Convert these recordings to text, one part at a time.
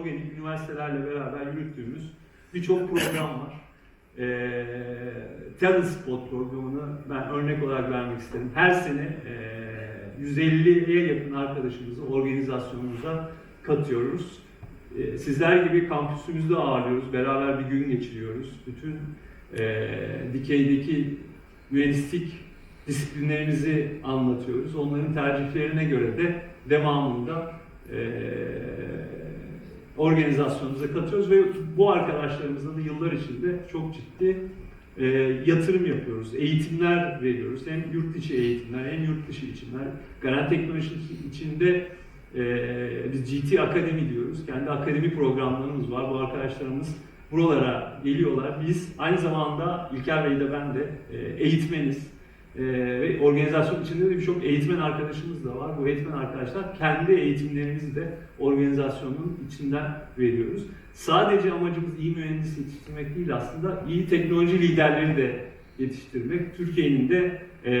organik üniversitelerle beraber yürüttüğümüz birçok program var. Ee, Talent Spot programını ben örnek olarak vermek isterim. Her sene e, 150'ye yakın arkadaşımızı organizasyonumuza katıyoruz. Ee, sizler gibi kampüsümüzde ağırlıyoruz, beraber bir gün geçiriyoruz. Bütün e, dikeydeki mühendislik disiplinlerimizi anlatıyoruz. Onların tercihlerine göre de devamında e, organizasyonumuza katıyoruz ve bu arkadaşlarımızla da yıllar içinde çok ciddi e, yatırım yapıyoruz. Eğitimler veriyoruz. Hem yurt içi eğitimler hem yurt dışı eğitimler. Garanti teknoloji içinde e, biz GT Akademi diyoruz. Kendi akademi programlarımız var. Bu arkadaşlarımız buralara geliyorlar. Biz aynı zamanda İlker Bey de ben de e, eğitmeniz. Ee, ve organizasyon içinde de birçok eğitmen arkadaşımız da var. Bu eğitmen arkadaşlar kendi eğitimlerimizi de organizasyonun içinden veriyoruz. Sadece amacımız iyi mühendis yetiştirmek değil aslında iyi teknoloji liderleri de yetiştirmek. Türkiye'nin de e,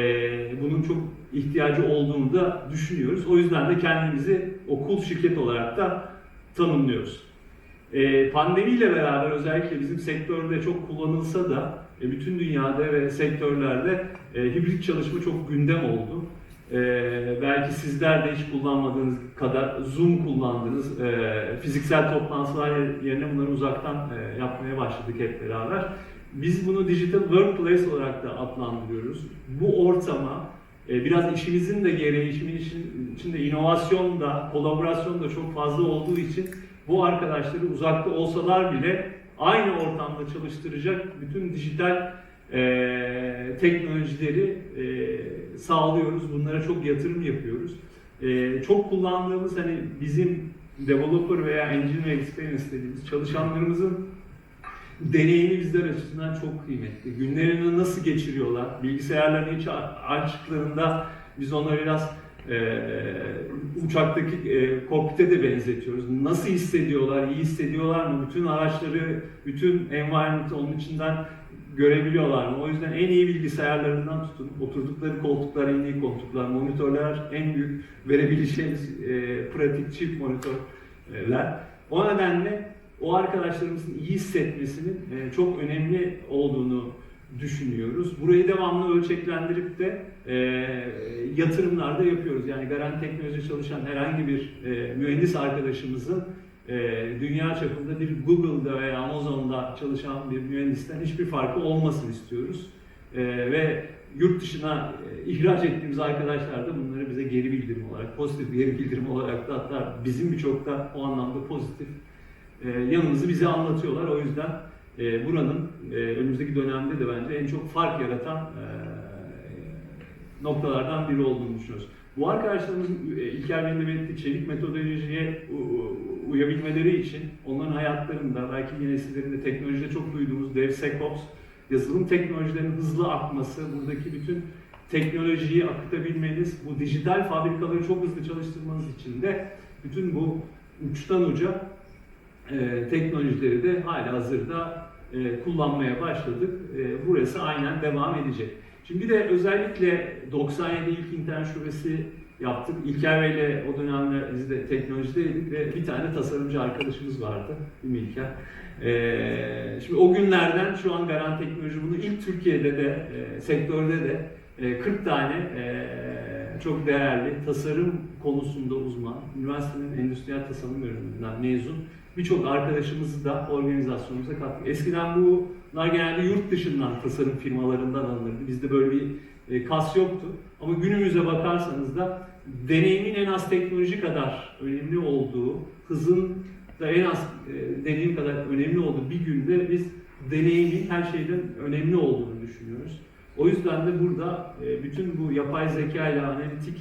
bunun çok ihtiyacı olduğunu da düşünüyoruz. O yüzden de kendimizi okul şirket olarak da tanımlıyoruz. E, pandemiyle beraber özellikle bizim sektörde çok kullanılsa da e, bütün dünyada ve sektörlerde e, hibrit çalışma çok gündem oldu. E, belki sizler de hiç kullanmadığınız kadar Zoom kullandınız. E, fiziksel toplantılar yerine bunları uzaktan e, yapmaya başladık hep beraber. Biz bunu digital workplace olarak da adlandırıyoruz. Bu ortama e, biraz işimizin de gereği, işimin için, içinde inovasyon da, kolaborasyon da çok fazla olduğu için bu arkadaşları uzakta olsalar bile aynı ortamda çalıştıracak bütün dijital e, teknolojileri e, sağlıyoruz. Bunlara çok yatırım yapıyoruz. E, çok kullandığımız hani bizim developer veya engineer experience dediğimiz çalışanlarımızın deneyimi bizler açısından çok kıymetli. Günlerini nasıl geçiriyorlar? Bilgisayarlarını hiç açtıklarında biz onları biraz e, uçaktaki e, kokpite de benzetiyoruz. Nasıl hissediyorlar? İyi hissediyorlar mı? Bütün araçları, bütün environment'ı onun içinden görebiliyorlar mı? O yüzden en iyi bilgisayarlarından tutun, oturdukları koltuklar en iyi koltuklar, monitörler en büyük verebileceğimiz e, pratik çift monitörler. O nedenle o arkadaşlarımızın iyi hissetmesinin e, çok önemli olduğunu düşünüyoruz. Burayı devamlı ölçeklendirip de e, yatırımlar da yapıyoruz. Yani garanti teknoloji çalışan herhangi bir e, mühendis arkadaşımızın e, dünya çapında bir Google'da veya Amazon'da çalışan bir mühendisten hiçbir farkı olmasını istiyoruz. E, ve yurt dışına e, ihraç ettiğimiz arkadaşlar da bunları bize geri bildirim olarak, pozitif geri bildirim olarak da hatta bizim birçok da o anlamda pozitif e, yanımızı bize anlatıyorlar. O yüzden e, buranın e, önümüzdeki dönemde de bence en çok fark yaratan e, noktalardan biri olduğunu düşünüyoruz. Bu arkadaşlarımızın e, İlker Bey'in de belirttiği çelik metodolojiye uyabilmeleri için onların hayatlarında belki yeni nesillerinde teknolojide çok duyduğumuz DevSecOps, yazılım teknolojilerinin hızlı akması, buradaki bütün teknolojiyi akıtabilmeniz, bu dijital fabrikaları çok hızlı çalıştırmanız için de bütün bu uçtan uca e, teknolojileri de hala hazırda e, kullanmaya başladık. E, burası aynen devam edecek. Şimdi bir de özellikle 97 ilk internet şubesi yaptık. İlker Bey'le o dönemde biz de teknolojideydik ve bir tane tasarımcı arkadaşımız vardı. Değil mi İlker? E, şimdi o günlerden şu an Garanti Teknoloji bunu ilk Türkiye'de de, e, sektörde de e, 40 tane e, çok değerli tasarım konusunda uzman, üniversitenin endüstriyel tasarım bölümünden mezun birçok arkadaşımızı da organizasyonumuza kattık. Eskiden bunlar genelde yurt dışından tasarım firmalarından alınırdı. Bizde böyle bir e, kas yoktu. Ama günümüze bakarsanız da deneyimin en az teknoloji kadar önemli olduğu, hızın da en az e, deneyim kadar önemli olduğu bir günde biz deneyimin her şeyden önemli olduğunu düşünüyoruz. O yüzden de burada e, bütün bu yapay zeka ile analitik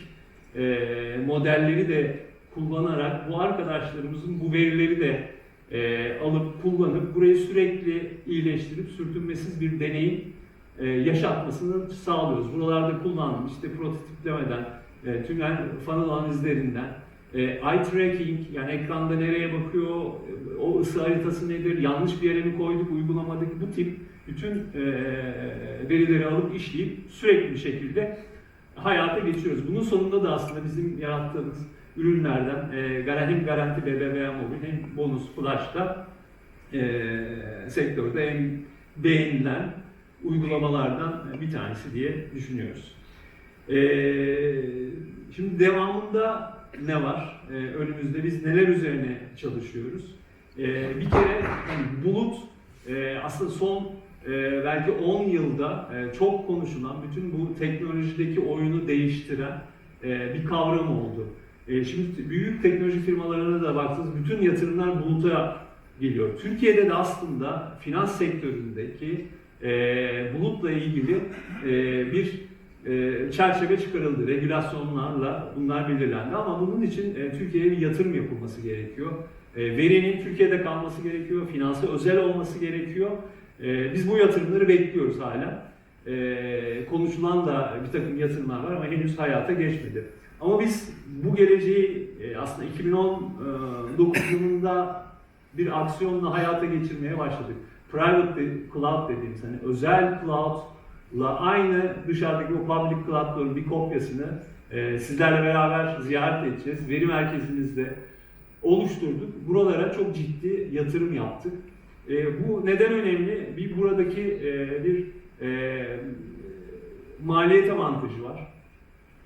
e, modelleri de kullanarak bu arkadaşlarımızın bu verileri de e, alıp kullanıp burayı sürekli iyileştirip sürtünmesiz bir deneyim e, yaşatmasını sağlıyoruz. Buralarda kullanılmış işte prototiplemeden, e, tünel funnel analizlerinden, e, eye tracking yani ekranda nereye bakıyor, e, o ısı haritası nedir, yanlış bir yere mi koyduk, uygulamadık bu tip bütün e, verileri alıp işleyip sürekli bir şekilde hayata geçiyoruz. Bunun sonunda da aslında bizim yarattığımız ürünlerden e, hem Garanti BBVA Mobil hem Bonus Flash'ta e, sektörde en beğenilen uygulamalardan bir tanesi diye düşünüyoruz. E, şimdi devamında ne var? E, önümüzde biz neler üzerine çalışıyoruz? E, bir kere yani bulut e, aslında son e, belki 10 yılda e, çok konuşulan, bütün bu teknolojideki oyunu değiştiren e, bir kavram oldu. E, şimdi büyük teknoloji firmalarına da baktığınız bütün yatırımlar buluta geliyor. Türkiye'de de aslında finans sektöründeki e, bulutla ilgili e, bir e, çerçeve çıkarıldı. Regülasyonlarla bunlar belirlendi ama bunun için e, Türkiye'ye bir yatırım yapılması gerekiyor. E, verinin Türkiye'de kalması gerekiyor, finansı özel olması gerekiyor. E, biz bu yatırımları bekliyoruz hala. Konuşulan da bir takım yatırımlar var ama henüz hayata geçmedi. Ama biz bu geleceği aslında 2019 yılında bir aksiyonla hayata geçirmeye başladık. Private cloud dediğimiz hani özel cloud'la aynı dışarıdaki o public cloud'ların bir kopyasını e, sizlerle beraber ziyaret edeceğiz. Veri merkezimizde oluşturduk. Buralara çok ciddi yatırım yaptık. E, bu neden önemli? Bir buradaki e, bir e, maliyet avantajı var.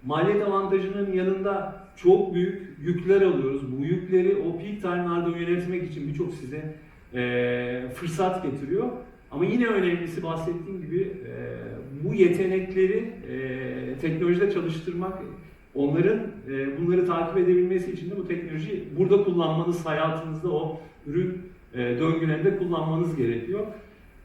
Maliyet avantajının yanında çok büyük yükler alıyoruz. Bu yükleri o peak time'larda yönetmek için birçok size e, fırsat getiriyor. Ama yine önemlisi bahsettiğim gibi e, bu yetenekleri e, teknolojide çalıştırmak, onların e, bunları takip edebilmesi için de bu teknolojiyi burada kullanmanız, hayatınızda o ürün e, döngülerinde kullanmanız gerekiyor.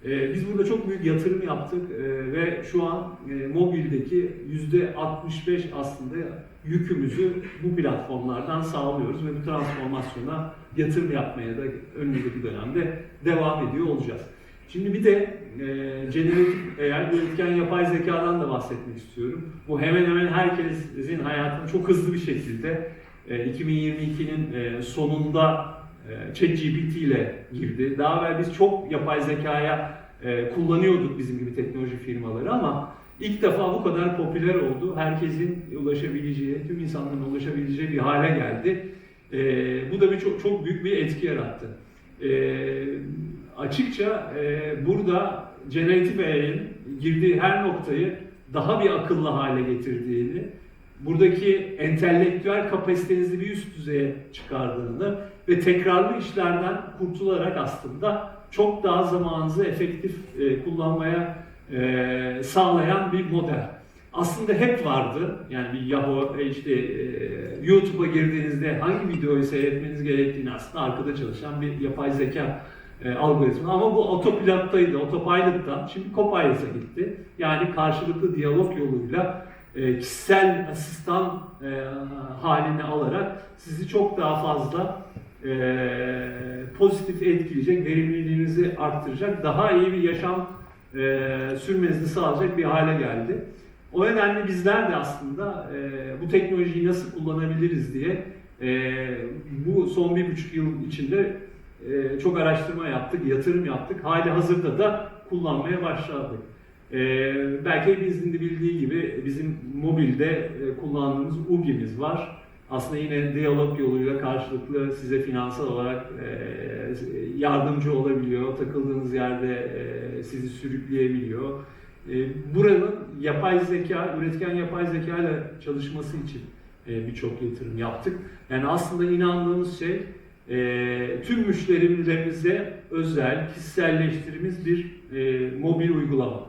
E, biz burada çok büyük yatırım yaptık e, ve şu an e, mobildeki %65 aslında yükümüzü bu platformlardan sağlıyoruz ve bu transformasyona yatırım yapmaya da önümüzdeki dönemde devam ediyor olacağız. Şimdi bir de e, generatif eğer üretken yapay zekadan da bahsetmek istiyorum. Bu hemen hemen herkesin hayatına çok hızlı bir şekilde e, 2022'nin e, sonunda e, ChatGPT ile girdi. Daha evvel biz çok yapay zekaya e, kullanıyorduk bizim gibi teknoloji firmaları ama ilk defa bu kadar popüler oldu. Herkesin ulaşabileceği, tüm insanların ulaşabileceği bir hale geldi. E, bu da bir çok, çok büyük bir etki yarattı. E, açıkça e, burada generatif AI'nin girdiği her noktayı daha bir akıllı hale getirdiğini, buradaki entelektüel kapasitenizi bir üst düzeye çıkardığını ve tekrarlı işlerden kurtularak aslında çok daha zamanınızı efektif e, kullanmaya e, sağlayan bir model. Aslında hep vardı. Yani bir Yahoo, e, işte e, YouTube'a girdiğinizde hangi videoyu seyretmeniz gerektiğini aslında arkada çalışan bir yapay zeka e, algoritma. Ama bu otopilottaydı, otopilot'tan şimdi Copilot'a gitti. Yani karşılıklı diyalog yoluyla e, kişisel asistan e, haline alarak sizi çok daha fazla e, pozitif etkileyecek, verimliliğinizi arttıracak, daha iyi bir yaşam e, sürmenizi sağlayacak bir hale geldi. O nedenle bizler de aslında e, bu teknolojiyi nasıl kullanabiliriz diye e, bu son bir buçuk yıl içinde e, çok araştırma yaptık, yatırım yaptık. Hali hazırda da kullanmaya başladık. E, belki hepinizin de bildiği gibi bizim mobilde e, kullandığımız UGI'miz var. Aslında yine diyalog yoluyla karşılıklı size finansal olarak e, yardımcı olabiliyor. Takıldığınız yerde e, sizi sürükleyebiliyor. Buranın yapay zeka, üretken yapay zeka ile çalışması için birçok yatırım yaptık. Yani aslında inandığımız şey e, tüm müşterilerimize özel, kişiselleştirdiğimiz bir e, mobil uygulama.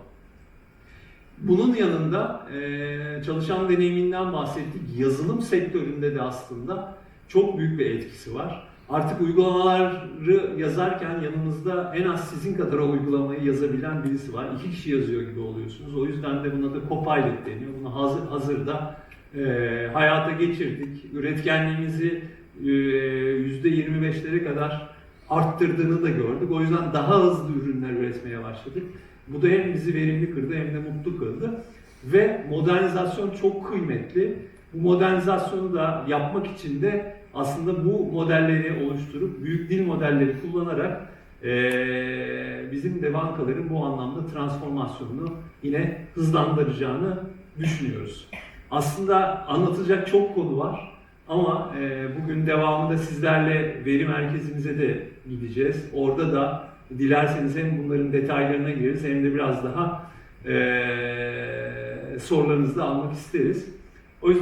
Bunun yanında e, çalışan deneyiminden bahsettik. Yazılım sektöründe de aslında çok büyük bir etkisi var. Artık uygulamaları yazarken yanınızda en az sizin kadar o uygulamayı yazabilen birisi var. İki kişi yazıyor gibi oluyorsunuz. O yüzden de buna da Copilot deniyor. Bunu hazır, hazırda e, hayata geçirdik. Üretkenliğimizi %25'lere kadar arttırdığını da gördük. O yüzden daha hızlı ürünler üretmeye başladık. Bu da hem bizi verimli kırdı hem de mutlu kıldı. Ve modernizasyon çok kıymetli. Bu modernizasyonu da yapmak için de aslında bu modelleri oluşturup büyük dil modelleri kullanarak eee, bizim de bankaların bu anlamda transformasyonunu yine hızlandıracağını düşünüyoruz. Aslında anlatacak çok konu var Ama e, bugün devamında sizlerle veri merkezimize de gideceğiz. Orada da dilerseniz hem bunların detaylarına gireriz hem de biraz daha e, sorularınızı da almak isteriz.